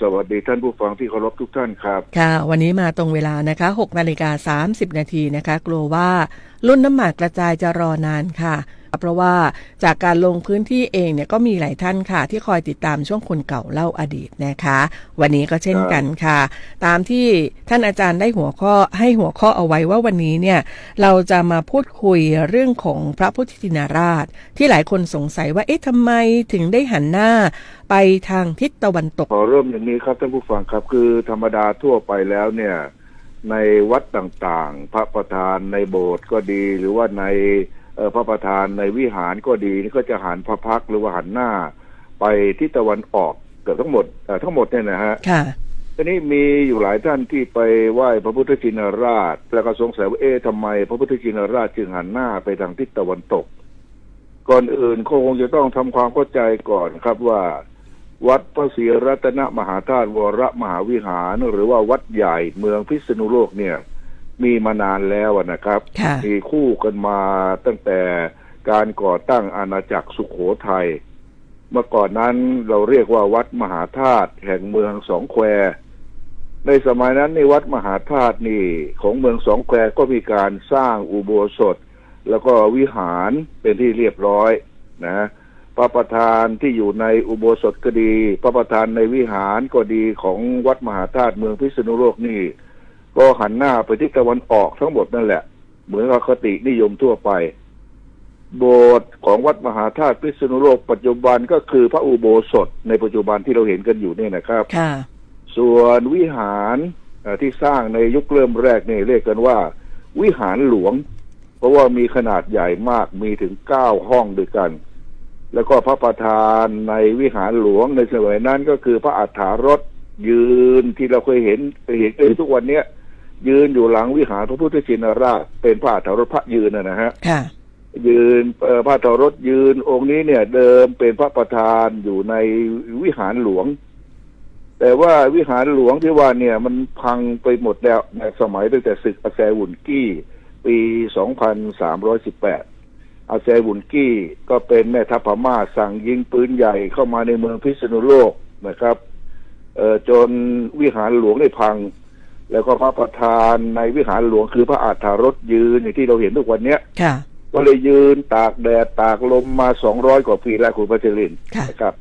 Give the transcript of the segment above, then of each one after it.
สวัสดีท่านผู้ฟังที่เคารพทุกท่านครับ ค่ะ วันนี้มาตรงเวลานะคะ6นาฬิกา30 นาทีนะคะ กลัวว่ารุ่นน้ำหมากกระจายจะรอนานค่ะ เพราะว่าจากการลงพื้นที่เองเนี่ยก็มีหลายท่านค่ะ ที่คอยติดตามช่วงคนเก่าเล่าอดีตนะคะ วันนี้ก็เช่นกันค่ะ ตามที่ท่านอาจารย์ได้หัวข้อให้หัวข้อเอาไว้ว่าวันนี้เนี่ยเราจะมาพูดคุยเรื่องของพระพุทธชินาราช ที่หลายคนสงสัยว่าเอ๊ะทำไมถึงได้หันหน้าไปทางทิศตะวันตกขอเริ่มอย่างนี้ครับท่านผู้ฟังครับคือธรรมดาทั่วไปแล้วเนี่ยในวัดต่างๆ พระประธานในโบสถ์ก็ดีหรือว่าใน พระประธานในวิหารก็ดีนี่ก็จะหันพระพักตร์หรือว่าหันหน้า ไปทิศตะวันออกเกือบทั้งหมดเอ่อทั้งหมดเนี่ยนะฮะค่ะทีนี้มีอยู่หลายท่านที่ไปไหว้พระพุทธชินราช แล้วก็สงสัยว่าเอ๊ะทำไม พระพุทธชินราชจึงหันหน้าไปทางทิศตะวันตก ก่อนอื่นคงจะต้องทำความเข้าใจก่อนครับว่า วัดพระศรีรัตนมหาธาตุวรมหาวิหาร หรือว่าวัดใหญ่เมืองพิษณุโลกเนี่ย มีมานานแล้วอะนะครับค่ะมีคู่กันมาตั้งแต่การก่อตั้งอาณาจักรสุขโขทัยเมื่อก่อนนั้นเราเรียกว่าวัดมหาธาตุแห่งเมืองสองแคว ในสมัยนั้นในวัดมหาธาตุนี่ของเมืองสองแควก็มีการสร้างอุโบสถ แล้วก็วิหารเป็นที่เรียบร้อยนะพระประธานที่อยู่ในอุโบสถก็ดี พระประธานในวิหารก็ดีของวัดมหาธาตุเมืองพิษณุโลกนี่ ก็หันหน้าไปทิศตะวันออกทั้งหมดนั่นแหละ เหมือนกับคตินิยมทั่วไป โบสถ์ของวัดมหาธาตุพิษณุโลกปัจจุบันก็คือพระอุโบสถในปัจจุบันที่เราเห็นกันอยู่เนี่ยนะครับค่ะส่วนวิหารเอ่อที่สร้างในยุคเริ่มแรกเนี่ยเรียกกันว่า วิหารหลวง เพราะว่ามีขนาดใหญ่มากมีถึงเก้าห้องด้วยกัน แล้วก็พระประธานในวิหารหลวงในสมัยนั้นก็คือพระอัฏฐารถยืนที่เราเคยเห็นเคยเห็นกันทุกวันเนี้ย ยืนอยู่หลังวิหารพระพุทธชินราชเป็นพระอัฏฐารถพระยืนนะนะฮะค่ะยืนเอ่อพระอัฏฐารถยืนองค์นี้เนี่ย เดิมเป็นพระประธานอยู่ในวิหารหลวง แต่ว่าวิหารหลวงที่ว่าเนี่ย มันพังไปหมดแล้วในสมัยตั้งแต่ศึกอาแซวุนกี้ปี 2318 อาแซวุนกี้ก็เป็นแม่ทัพพม่าสั่งยิงปืนใหญ่เข้ามาในเมืองพิษณุโลกนะครับเอ่อจนวิหารหลวงได้พัง แล้วก็พระประธานในวิหารหลวงคือพระอาฏฐารถยืนอย่างที่เราเห็นทุกวันเนี้ยค่ะ ก็เลยยืนตากแดดตากลมมาสองร้อยกว่าปีแล้วคุณพัชรินทร์ค่ะนะครับ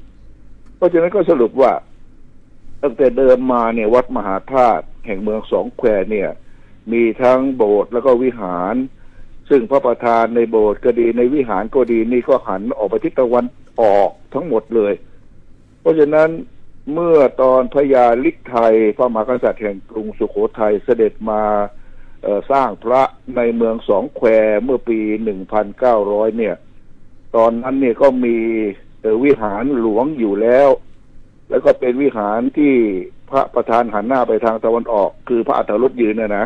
เพราะฉะนั้นก็สรุปว่า ตั้งแต่เดิมมาเนี่ยวัดมหาธาตุแห่งเมืองสองแควเนี่ย มีทั้งโบสถ์แล้วก็วิหาร ซึ่งพระประธานในโบสถ์ก็ดีในวิหารก็ดีนี่ก็หันออกไปทิศตะวันออกทั้งหมดเลย เพราะฉะนั้น เมื่อตอนพญาลิกไทยพระมหากษัตริย์แห่งกรุงสุโขทัยเสด็จมาสร้างพระในเมืองสองแควเมื่อปีหนึ่งพันเก้าร้อยเนี่ย ตอนนั้นเนี่ยก็มีวิหารหลวงอยู่แล้ว แล้วก็เป็นวิหารที่พระประธานหันหน้าไปทางตะวันออก คือพระอัฏฐรถยืนนะนะ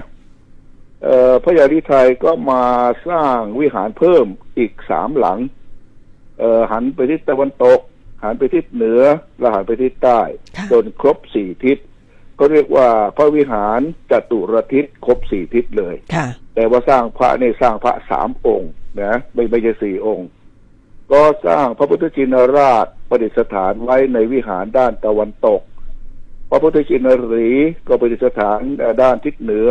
พระยาลิไทยก็มาสร้างวิหารเพิ่มอีกสามหลังหันไปทิศตะวันตก หันไปทิศเหนือและหันไปทิศใต้ค่ะจนครบสี่ทิศ ก็เรียกว่าพระวิหารจตุรทิศครบสี่ทิศเลยค่ะแต่ว่าสร้างพระเนี่ยสร้างพระสามองค์นะไม่ไม่ใช่สี่องค์ ก็สร้างพระพุทธชินราชประดิษฐานไว้ในวิหารด้านตะวันตก พระพุทธชินรีก็ประดิษฐานเอ่อด้านทิศเหนือ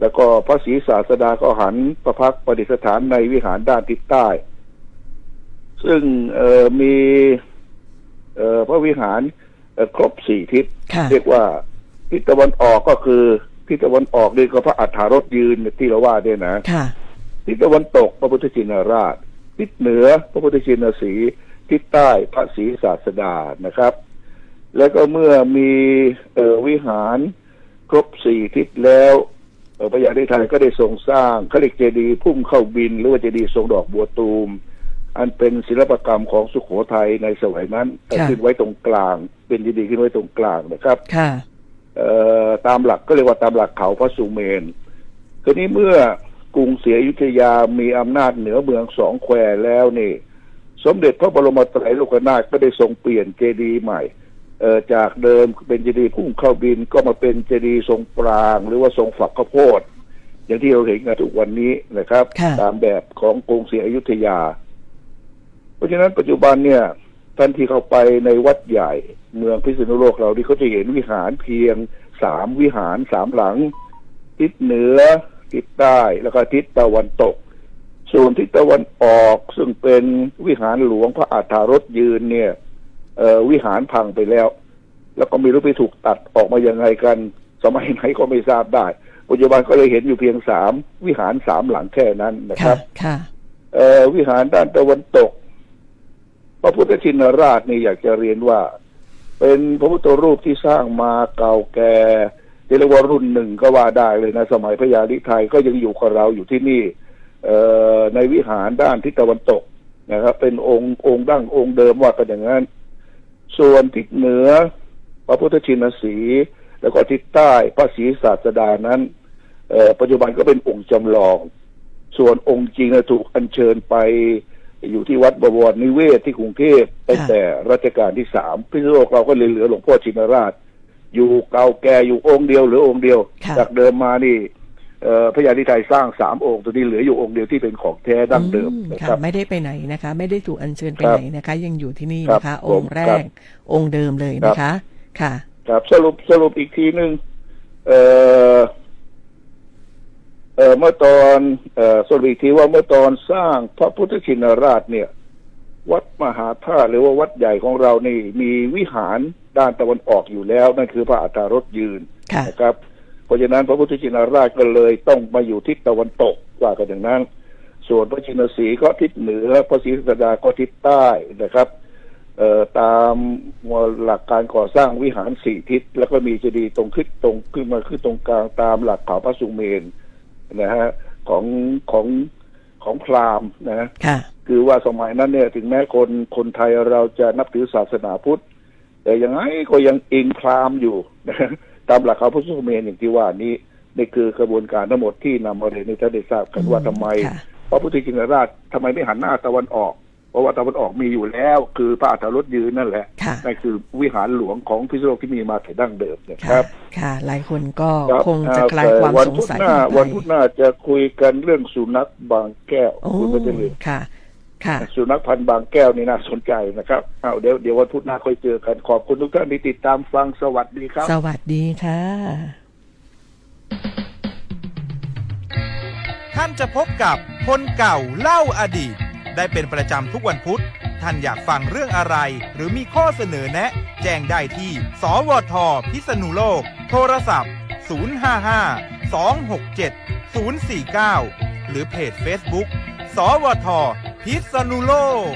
แล้วก็พระศรีศาสดาก็หันประพักตร์ประดิษฐานในวิหารด้านทิศใต้ ซึ่งเอ่อมีเอ่อ พระวิหารเอ่อครบสี่ทิศค่ะเรียกว่าทิศตะวันออกก็คือทิศตะวันออกนี่ก็พระอัฏฐารถยืนที่เราว่าเนี่ยนะค่ะทิศตะวันตกพระพุทธชินราช ทิศเหนือพระพุทธชินสีห์ทิศใต้พระศรีศาสดานะครับ แล้วก็เมื่อมีเอ่อวิหารครบสี่ทิศแล้วเอ่อพระยาธิไทยก็ได้ทรงสร้างเขาเรียกเจดีย์พุ่มเข้าบิน หรือว่าเจดีย์ทรงดอกบัวตูม อันเป็นศิลปกรรมของสุขโขทัยในสมัยนั้นค่ะขึ้นไว้ตรงกลาง เป็นเจดีย์ขึ้นไว้ตรงกลางนะครับค่ะเอ่อตามหลักก็เรียกว่าตามหลักเขาพระสุเมนทีนี้เมื่อกรุงศรีอยุธยามีอำนาจเหนือเมืองสองแควแล้วนี่ สมเด็จพระบรมไตรโลกนาถก็ได้ทรงเปลี่ยนเจดีย์ใหม่เอ่อจากเดิมเป็นเจดีย์พุ่งเข้าบินก็มาเป็นเจดีย์ทรงปราง หรือว่าทรงฝักข้าวโพดอย่างที่เราเห็นกันทุกวันนี้นะครับค่ะตามแบบของกรุงศรีอยุธยา เพราะฉะนั้นปัจจุบันเนี่ยท่านที่เข้าไปในวัดใหญ่เมืองพิษณุโลกเราที่เขาจะเห็นวิหารเพียงสามวิหารสามหลัง ทิศเหนือ ทิศใต้แล้วก็ทิศตะวันตก ส่วนทิศตะวันออกซึ่งเป็นวิหารหลวงพระอาฏฐารถยืนเนี่ยเอ่อวิหารพังไปแล้ว แล้วก็ไม่รู้ไปถูกตัดออกมายังไงกัน สมัยไหนก็ไม่ทราบได้ ปัจจุบันก็เลยเห็นอยู่เพียงสามวิหารสามหลังแค่นั้นนะคค่ะรับค่ะเอ่อวิหารด้านตะวันตก พระพุทธชินราชนี่อยากจะเรียนว่า เป็นพระพุทธรูปที่สร้างมาเก่าแก่ที่เรียกว่ารุ่นหนึ่งก็ว่าได้เลยนะ สมัยพระยาลิไทยก็ยังอยู่กับเราอยู่ที่นี่เออในวิหารด้านทิศตะวันตกนะครับ เป็นองค์องค์ดั้งองค์เดิมว่ากันอย่างนั้น ส่วนทิศเหนือ พระพุทธชินสีแล้วก็ทิศใต้พระศรีศาสดานั้นเออปัจจุบันก็เป็นองค์จำลอง ส่วนองค์จริงถูกอัญเชิญไป อยู่ที่วัดบวรนิเวศที่กรุงเทพตั้งแต่รัชกาลที่สามพิษณุโลกเราก็เลยเหลือหลวงพ่อชินราช อยู่เก่าแก่อยู่องค์เดียวหรือองค์เดียวค่ะจากเดิมมานี่เอ่อพระยาธิไทยสร้างสามองค์ตัวนี้เหลืออยู่องค์เดียวที่เป็นของแท้ดั้งเดิมอืนะคค่ะรับไม่ได้ไปไหนนะคะ ไม่ได้ถูกอัญเชิญไปครับไหนนะคะ ยังอยู่ที่นี่ครับนะคะผมองค์แรครักบองค์เดิมเลยนะคะ ค่ะ ครับสรุปสรุปอีกทีหนึ่งเอ่อ เอ่อเมื่อตอนเอ่อสรุปอีกทีว่าเมื่อตอนสร้างพระพุทธชินราชเนี่ย วัดมหาธาตุหรือว่าวัดใหญ่ของเรานี่มีวิหารด้านตะวันออกอยู่แล้ว นั่นคือพระอัฏฐารถยืนค่ะนะครับ เพราะฉะนั้นพระพุทธชินราชก็เลยต้องมาอยู่ทิศตะวันตกว่ากันอย่างนั้น ส่วนพระชินสีห์ก็ทิศเหนือ พระศรีสัสดาก็ทิศใต้นะครับเอ่อตามหลักการก่อสร้างวิหารสี่ทิศ แล้วก็มีเจดีย์ตรงขึ้นตรงขึ้นมาขึ้นตรงกลางตามหลักเขาพระสุเมน นะฮะของของของพราหมณ์นะฮะค่ะคือว่าสมัยนั้นเนี่ยถึงแม้คนคนไทยเราจะนับถือศาสนาพุทธ แต่ยังไงก็ยังอิงพราหมณ์อยู่นะฮะตามหลักเขาพระสุเมนอย่างที่ว่านี้นี่คือกระบวนการทั้งหมดที่นำมาเรียนในท่านได้ทราบกันว่าทำไมค่ะพระพุทธชินราชทำไมไม่หันหน้าตะวันออก เพราะว่าตะวันออกมีอยู่แล้ว คือพระอัฏฐารถยืนนั่นแหละค่ะนั่นคือวิหารหลวงของพิษณุโลกที่มีมาแต่ดั้งเดิมนะคค่ะรับ ค่ะ หลายคนก็รับคงจะอ่คลายความวันสงพุธสัยหน้ากันไปวันพุธหน้าจะคุยกันเรื่องสุนัขบางแก้วโอ้คุณไม่ได้เลยค่ะค่ะสุนัขพันธุ์บางแก้วนี่น่าสนใจนะครับเอาเดี๋ยวเดี๋ยววันพุธหน้าค่อยเจอกันขอบคุณทุกท่านที่ติดตามฟังสวัสดีครับ สวัสดีค่ะ ท่านจะพบกับคนเก่าเล่าอดีต ได้เป็นประจำทุกวันพุธ ท่านอยากฟังเรื่องอะไร หรือมีข้อเสนอแนะ แจ้งได้ที่ สวท พิษณุโลก โทรศัพท์ 055 267 049 หรือเพจ Facebook สวท พิษณุโลก